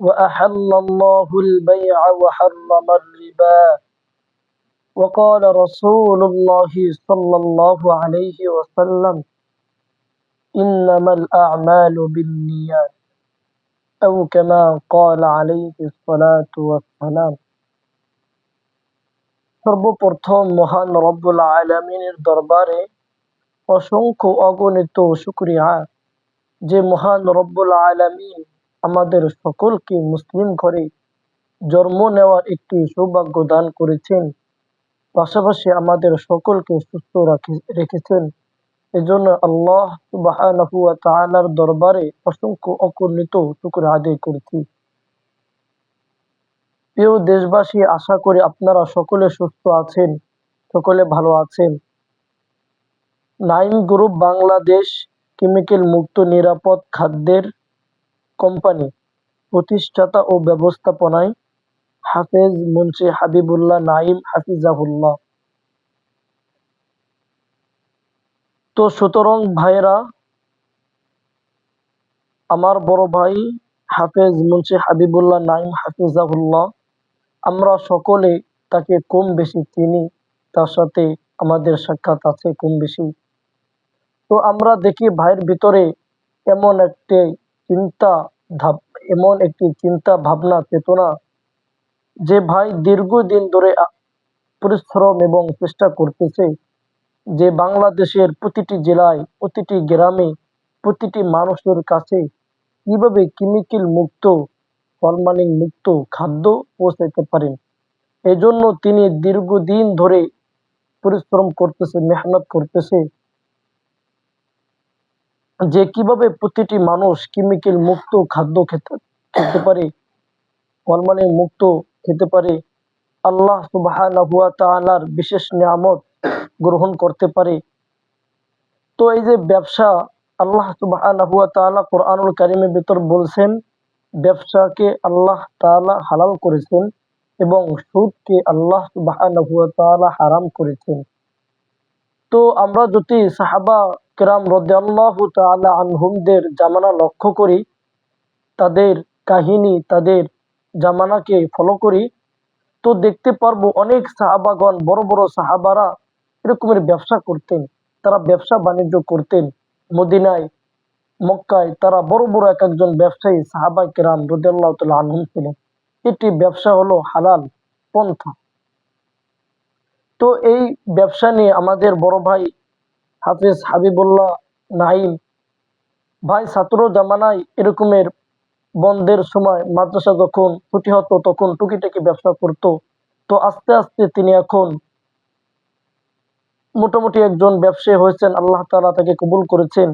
وأحل الله البيع وحرم الربا وقال رسول الله صلى الله عليه وسلم إنما الأعمال بالنيات أو كما قال عليه الصلاة والسلام সর্বপ্রথম মহান রব্বুল আলমিনের দরবারে অসংখ্য অগণিত শুক্রিয়া যে মহান রব্বুল আলমিন আমাদের সকলকে মুসলিম ঘরে জন্ম নেওয়ার একটি সৌভাগ্য দান করেছেন। পাশাপাশি আমাদের সকলকে সুস্থ রেখেছেন। এজন্য আল্লাহ তাআলার দরবারে অসংখ্য অকর্ণিত শুক্র আদায় করেছি। প্রিয় দেশবাসী, আশা করি আপনারা সকলে সুস্থ আছেন, সকলে ভালো আছেন। নাইম গ্রুপ বাংলাদেশ কেমিক্যাল মুক্ত নিরাপদ খাদ্যের কোম্পানি প্রতিষ্ঠাতা ও ব্যবস্থাপনায় হাফেজ মুন্সি হাবিবুল্লাহ নাইম হাফিজাহুল্লাহ। তো সুতরাং ভাইরা আমার বড় ভাই হাফেজ মুন্সি হাবিবুল্লাহ নাইম হাফিজাহুল্লাহ, আমরা সকলে তাকে কম বেশি চিনি, তার সাথে আমাদের সাক্ষাৎ আছে কম বেশি। তো আমরা দেখি ভাইয়ের ভিতরে এমন একটি চিন্তা এমন একটি চিন্তা, ভাবনা, চেতনা যে ভাই দীর্ঘদিন ধরে পরিশ্রম এবং চেষ্টা করতেছে যে বাংলাদেশের প্রতিটি জেলায়, প্রতিটি গ্রামে, প্রতিটি মানুষের কাছে কীভাবে কেমিক্যাল মুক্ত ফলমানিং মুক্ত খাদ্য পৌঁছাইতে পারেন। এজন্য তিনি দীর্ঘদিন ধরে পরিশ্রম করতেছে, মেহনত করতেছে যে কীভাবে প্রতিটি মানুষ কেমিক্যাল মুক্ত খাদ্য খেতে খেতে পারে ফলমানিং মুক্ত খেতে পারে, আল্লাহ সুবাহ বিশেষ নিয়ামত গ্রহণ করতে পারে। তো এই যে ব্যবসা, আল্লাহ সুবাহ কোরআনুল কারিমের ভিতর বলছেন, ব্যবসাকে আল্লাহ তাআলা হালাল করেছেন এবং সুদকে আল্লাহ সুবাহ হারাম করেছেন। তো আমরা যদি সাহাবা কেরাম রদাল্লাহ তালা আনহুমদের জামানা লক্ষ্য করি, তাদের কাহিনী, তাদের জামানাকে ফলো করি, তো দেখতে পারব অনেক সাহাবাগণ, বড় বড় সাহাবারা এরকমের ব্যবসা করতেন, তারা ব্যবসা বাণিজ্য করতেন। মদিনায়, মক্কায় তারা বড় বড় এক একজন ব্যবসায়ী সাহাবা কেরাম রুদাল্লাহ আনহুম ছিলেন। এটি ব্যবসা হলো হালাল পন্থা। তো এই ব্যবসা নিয়ে আমাদের বড় ভাই হাফিজ হাবিবুল্লাহ নাইম। ভাই ছাত্র জামানায় এরকমের বন্ধের সময় মাদ্রাসা যখন ছুটি হতো, তখন টুকিটাকি ব্যবসা করত। তো আস্তে আস্তে তিনি এখন মোটামুটি একজন ব্যবসায়ী হয়েছেন। আল্লাহ তালা তাকে কবুল করেছেন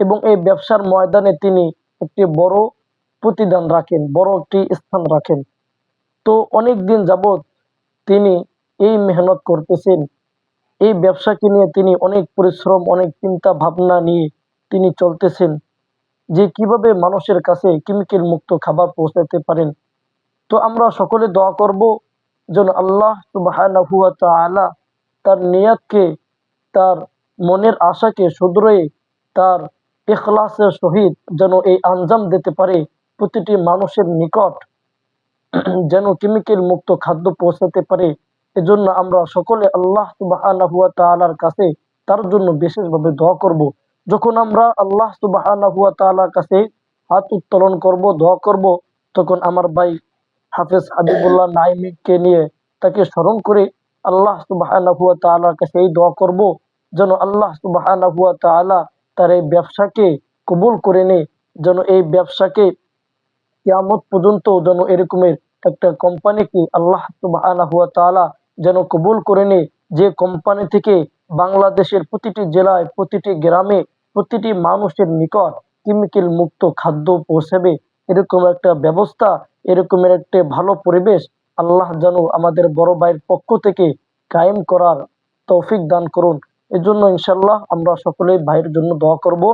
এবং এই ব্যবসার ময়দানে তিনি একটি বড় প্রতিদান রাখেন, বড় একটি স্থান রাখেন। তো অনেক দিন যাবৎ তিনি এই মেহনত করতেছেন। এই ব্যবসাকে নিয়ে তিনি অনেক পরিশ্রম, অনেক চিন্তা ভাবনা নিয়ে তিনি চলতেছেন। যে কীভাবে মানুষের কাছে কেমিক্যাল মুক্ত খাবার পৌঁছাতে পারেন। তো আমরা সকলে দোয়া করব যেন আল্লাহ সুবাহ তার নিয়াতকে, তার মনের আশাকে শুধরয়ে তার এখলাসের সহিত যেন এই আঞ্জাম দিতে পারে প্রতিটি মানুষের নিকট। যেন কেমিক্যাল মুক্ত খাদ্য পৌঁছাতে পারে। এজন্য আমরা সকলে আল্লাহ সুবাহ তালার কাছে তার জন্য বিশেষভাবে দোয়া করব। যখন আমরা আল্লাহ সুবাহ তালার কাছে হাত উত্তোলন করব, দোয়া করব, তখন আমার ভাই হাফেজ হাবিবুল্লাহ নাইমিককে নিয়ে তাকে স্মরণ করে আল্লাহ সুবাহ তালার কাছে এই দোয়া করব, যেন আল্লাহ সুবাহ তার এই ব্যবসাকে কবুল করে নে, যেন এই ব্যবসাকে কিয়ামত পর্যন্ত যেন এরকমের একটা কোম্পানিকে আল্লাহ সুবাহ যেন কবুল করে নে যে কোম্পানি থেকে বাংলাদেশের প্রতিটি জেলায়, প্রতিটি গ্রামে, প্রতিটি মানুষের নিকট কেমিক্যাল মুক্ত খাদ্য পৌঁছাবে, এরকম একটা ব্যবস্থা, এরকমের একটা ভালো পরিবেশ আল্লাহ যেন আমাদের বড় ভাইয়ের পক্ষ থেকে কায়েম করার তৌফিক দান করুন। এজন্য ইনশাল্লাহ আমরা সকলেই ভাইয়ের জন্য দোয়া করব।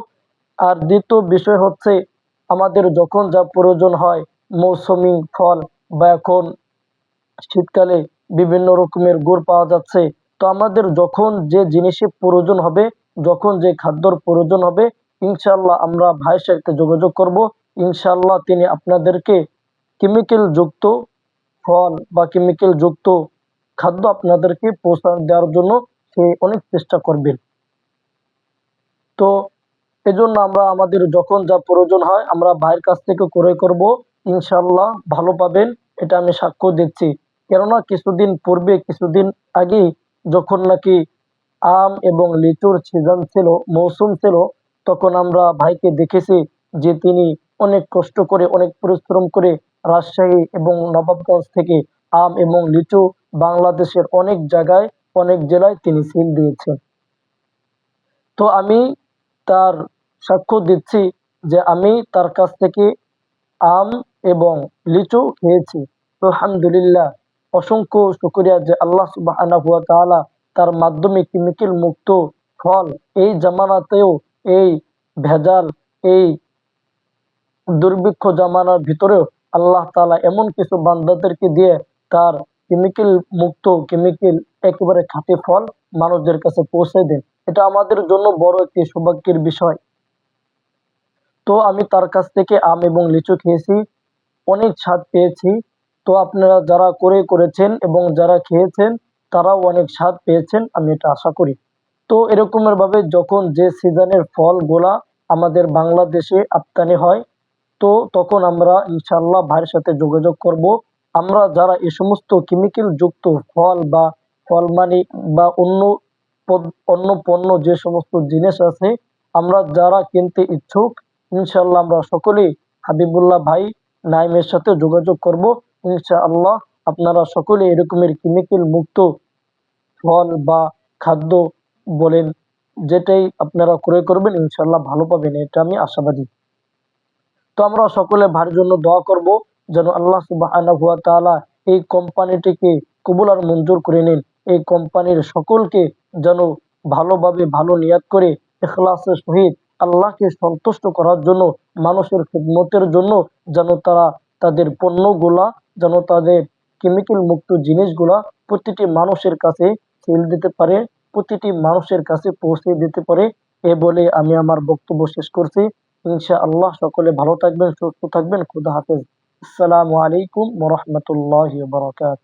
আর দ্বিতীয় বিষয় হচ্ছে, আমাদের যখন যা প্রয়োজন হয়, মৌসুমি ফল বা এখন শীতকালে বিভিন্ন রকমের গুড় পাওয়া যাচ্ছে। তো আমাদের যখন যে জিনিসের প্রয়োজন হবে, যখন যে খাদ্যর প্রয়োজন হবে ইনশাল্লাহ আমরা ভাইয়ের সাথে যোগাযোগ করব। ইনশাল্লাহ তিনি আপনাদেরকে কেমিক্যাল যুক্ত ফল বা কেমিক্যাল যুক্ত খাদ্য আপনাদেরকে পৌঁছানো দেওয়ার জন্য সে অনেক চেষ্টা করবেন। তো এজন্য আমরা আমাদের যখন যা প্রয়োজন হয় আমরা ভাইয়ের কাছ থেকে ক্রয় করব। ইনশাল্লাহ ভালো পাবেন, এটা আমি সাক্ষ্য দিচ্ছি। কেননা কিছুদিন পূর্বে, কিছুদিন আগেই যখন নাকি আম এবং লিচুর সিজন ছিল, মৌসুম ছিল, তখন আমরা ভাইকে দেখেছি যে তিনি অনেক কষ্ট করে, অনেক পরিশ্রম করে রাজশাহী এবং নবাবগঞ্জ থেকে আম এবং লিচু বাংলাদেশের অনেক জায়গায়, অনেক জেলায় তিনি সিল দিয়েছেন। তো আমি তার সাক্ষ্য দিচ্ছি যে আমি তার কাছ থেকে আম এবং লিচু খেয়েছি। আলহামদুলিল্লাহ অসংখ্য শুক্রিয়া যে আল্লাহ সুবাহ তার মাধ্যমে কেমিক্যাল মুক্ত ফল এই জামানাতেও এই ভেজাল, এই দুর্ভিক্ষ জামানার ভিতরেও আল্লাহ তালা এমন কিছু বান্দাদেরকে দিয়ে তার কেমিক্যাল মুক্ত কেমিক্যাল একেবারে খাঁটি ফল মানুষদের কাছে পৌঁছে দেন। এটা আমাদের জন্য বড় একটি সৌভাগ্যের বিষয়। তো আমি তার কাছ থেকে আম এবং লিচু খেয়েছি, অনেক স্বাদ পেয়েছি। তো আপনারা যারা করে করেছেন এবং যারা খেয়েছেন, তারাও অনেক স্বাদ পেয়েছেন, আমি এটা আশা করি। তো এরকমের ভাবে যখন যে সিজনের ফলগুলা আমাদের বাংলাদেশে আমদানি হয়, তো তখন আমরা ইনশাল্লাহ ভাইয়ের সাথে যোগাযোগ করব। আমরা যারা এই সমস্ত কেমিক্যাল যুক্ত ফল বা ফল মানে বা অন্য অন্য পণ্য যে সমস্ত জিনিস আছে, আমরা যারা কিনতে ইচ্ছুক ইনশাল্লাহ আমরা সকলেই হাবিবুল্লাহ ভাই নাইমের সাথে যোগাযোগ করব। ইনশাআল্লাহ আপনারা সকলে এরকমের কেমিক্যাল মুক্ত ফল বা খাদ্য বলেন, যেটাই আপনারা ক্রয় করবেন ইনশাল্লাহ ভালো পাবেন, এটা আমি আশাবাদী। তো আমরা সকলে ভাইয়ের জন্য দোয়া করব, যেন আল্লাহ সুবাহ এই কোম্পানিটিকে কবুল আর মঞ্জুর করে নিন। এই কোম্পানির সকলকে যেন ভালোভাবে ভালো নিয়াত করে, এখলাসের সহিত আল্লাহকে সন্তুষ্ট করার জন্য, মানুষের খিদমতের জন্য যেন তারা তাদের পণ্যগুলা যেন তাদের কেমিক্যাল মুক্ত জিনিসগুলা প্রতিটি মানুষের কাছে সেল দিতে পারে, প্রতিটি মানুষের কাছে পৌঁছে দিতে পারে, এ বলে আমি আমার বক্তব্য শেষ করছি। ইনশা আল্লাহ সকলে ভালো থাকবেন, সুস্থ থাকবেন। খুদা হাফেজ। আসসালামু আলাইকুম রহমতুল্লাহ বারকাত